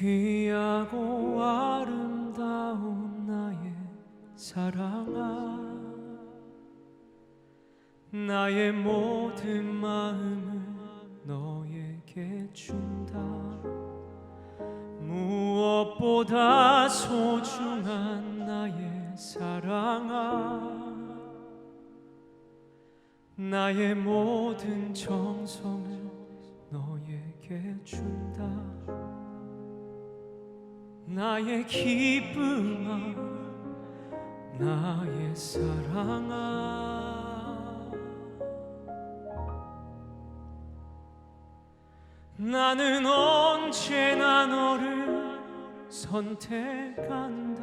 귀하고 아름다운 나의 사랑아 나의 모든 마음을 너에게 준다. 무엇보다 소중한 나의 사랑아 나의 모든 정성을 너에게 준다 나의 기쁨아 나의 사랑아. 나는 언제나 너를 선택한다.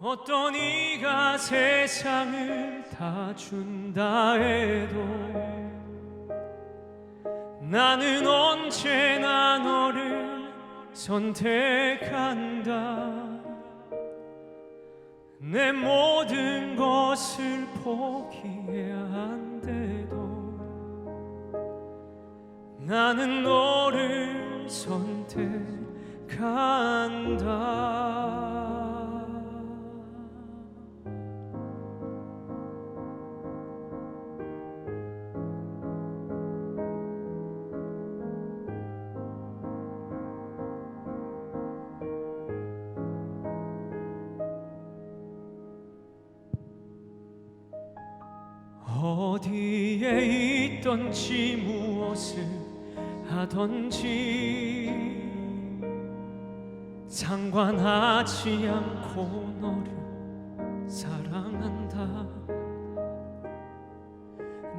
어떤 이가 세상을 다 준다 해도 나는 언제나 너를 선택한다. 내 모든 것을 포기해야 한대도 나는 너를 선택한다 어디에 있던지 무엇을 하던지 상관하지 않고 너를 사랑한다.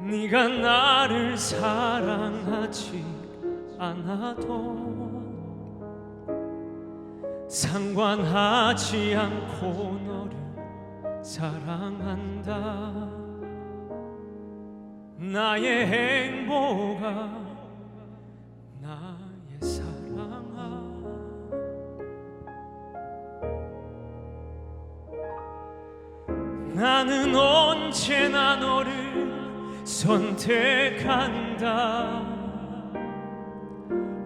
네가 나를 사랑하지 않아도 상관하지 않고 너를 사랑한다 나의 행복아 나의 사랑아. 나는 언제나 너를 선택한다.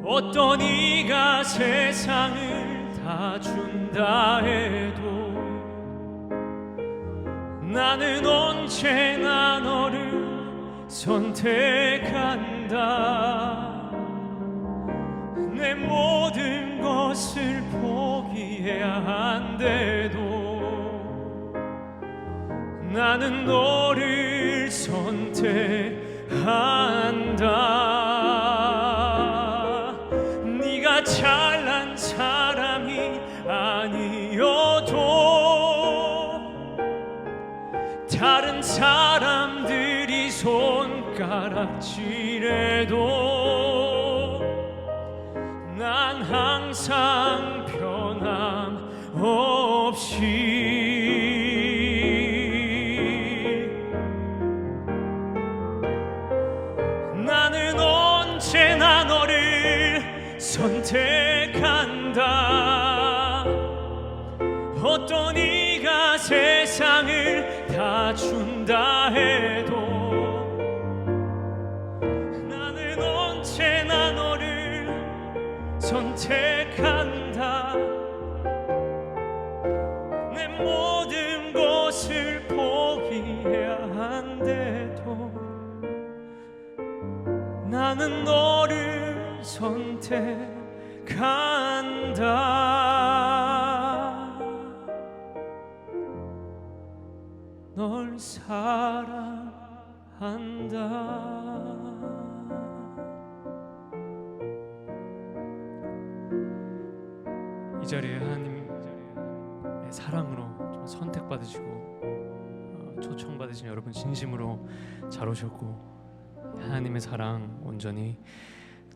어떤 이가 세상을 다 준다 해도 나는 언제나 너를 선택한다. 내 모든 것을 포기해야 한대도 나는 너를 선택한다. 네가 잘난 사람이 아니어도 다른 사람들이 손가락질해도 난 항상 변함없이 나는 언제나 너를 선택한다. 어떤 이가 세상을 다 준다 선택한다. 내 모든 것을 포기해야 한대도 나는 너를 선택한다. 널 사랑한다 자리에 하나님의 사랑으로 선택받으시고 어, 초청받으신 여러분 진심으로 잘 오셨고 하나님의 사랑 온전히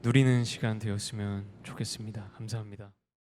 누리는 시간 되었으면 좋겠습니다. 감사합니다.